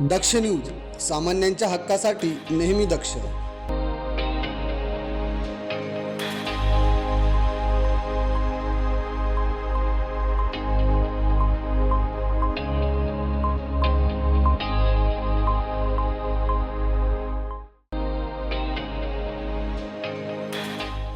दक्ष news सामान्यांच्या हक्कासाठी नेहमी दक्ष.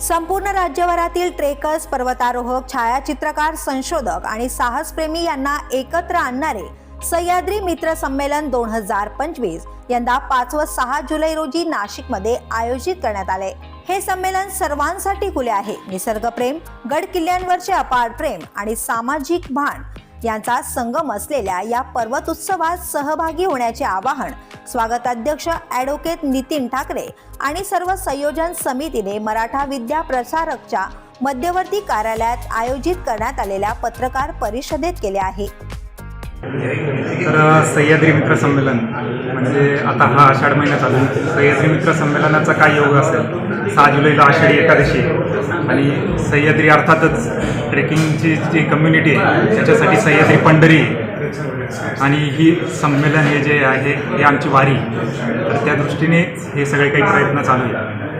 संपूर्ण राज्यभरातील ट्रेकर्स पर्वतारोहक छायाचित्रकार संशोधक आणि साहसप्रेमी यांना एकत्र आणणारे सह्याद्री मित्र संमेलन दोन हजार पंचवीस यंदा पाच व सहा जुलै रोजी नाशिकमध्ये आयोजित करण्यात आले. हे संमेलन सर्वांसाठी खुले आहे. निसर्गप्रेम गड किल्ल्यांवरचे अपार प्रेम आणि सामाजिक भान यांचा संगम असलेल्या या पर्वत उत्सवात सहभागी होण्याचे आवाहन स्वागताध्यक्ष ॲडव्होकेट नितीन ठाकरे आणि सर्व संयोजन समितीने मराठा विद्या प्रसारकच्या मध्यवर्ती कार्यालयात आयोजित करण्यात आलेल्या पत्रकार परिषदेत केले आहे. तर सह्याद्री मित्र संमेलन. म्हणजे आता हा आषाढ महिना चालू आहे. सह्याद्री मित्र संमेलनाचा काय योग असेल? सहा जुलैला आषाढी एकादशी आणि सह्याद्री अर्थातच ट्रेकिंगची जी कम्युनिटी आहे त्याच्यासाठी सह्याद्री पंढरी आणि ही संमेलन हे जे आहे हे आमची वारी तर त्या दृष्टीने हे सगळे काही प्रयत्न चालू आहे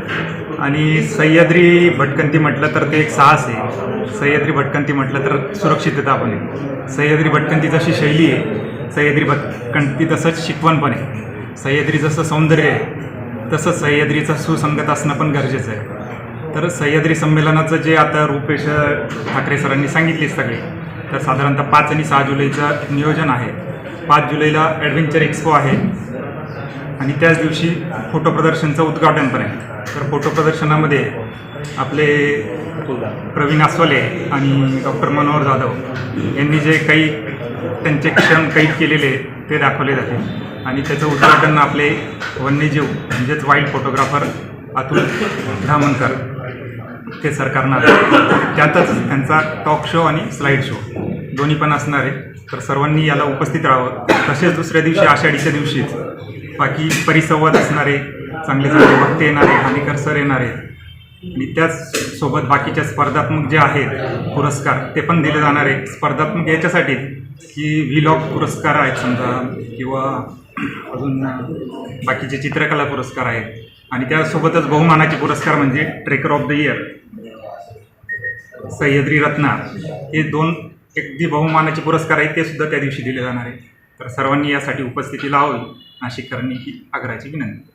आणि सह्याद्री भटकंती म्हटलं तर ते एक साहस आहे. सह्याद्री भटकंती म्हटलं तर सुरक्षितता पण आहे सह्याद्री भटकंती जशी शैली आहे. सह्याद्री भटकंती तसंच शिकवण पण आहे. सह्याद्री जसं सौंदर्य आहे तसंच सह्याद्रीचं सुसंगत असणं पण गरजेचं आहे. तर सह्याद्री संमेलनाचं जे आता रूपेश ठाकरे सरांनी सांगितले सगळे तर साधारणतः पाच आणि सहा जुलैचं नियोजन आहे. पाच जुलैला ॲडव्हेंचर एक्स्पो आहे. आणि त्याच दिवशी फोटो प्रदर्शनचं उद्घाटन पण आहे. तर फोटो प्रदर्शनामध्ये आपले प्रवीण आस्वाले आणि डॉक्टर मनोहर जाधव यांनी जे काही त्यांचे क्षण कैद केलेले ते दाखवले जाते. आणि त्याचं उद्घाटन आपले वन्यजीव म्हणजेच वाईल्ड फोटोग्राफर अतुल धामणकर ते सरकारनं त्यातच त्यांचा टॉक शो आणि स्लाईड शो दोन्ही पण असणार आहे. तर सर्वांनी याला उपस्थित राहावं. तसेच दुसऱ्या दिवशी आषाढीच्या दिवशीच बाकी परिसंवाद असणारे चांगले चांगले वक्ते येणारे हानिकर सर येणारे आणि त्याच सोबत बाकीच्या स्पर्धात्मक जे आहेत पुरस्कार ते पण दिले जाणार स्पर्धात्मक याच्यासाठी की व्हिलॉग पुरस्कार आहेत समजा किंवा अजून बाकीचे चित्रकला पुरस्कार आहेत. आणि त्यासोबतच बहुमानाचे पुरस्कार म्हणजे trekker of the year Sahyadri Ratna. हे दोन अगदी बहुमानाचे पुरस्कार आहेत ते सुद्धा त्या दिवशी दिले जाणार आहे तर सर्वांनी यासाठी उपस्थिती लावावी नाशिककरांनी ही आग्रहाची विनंती.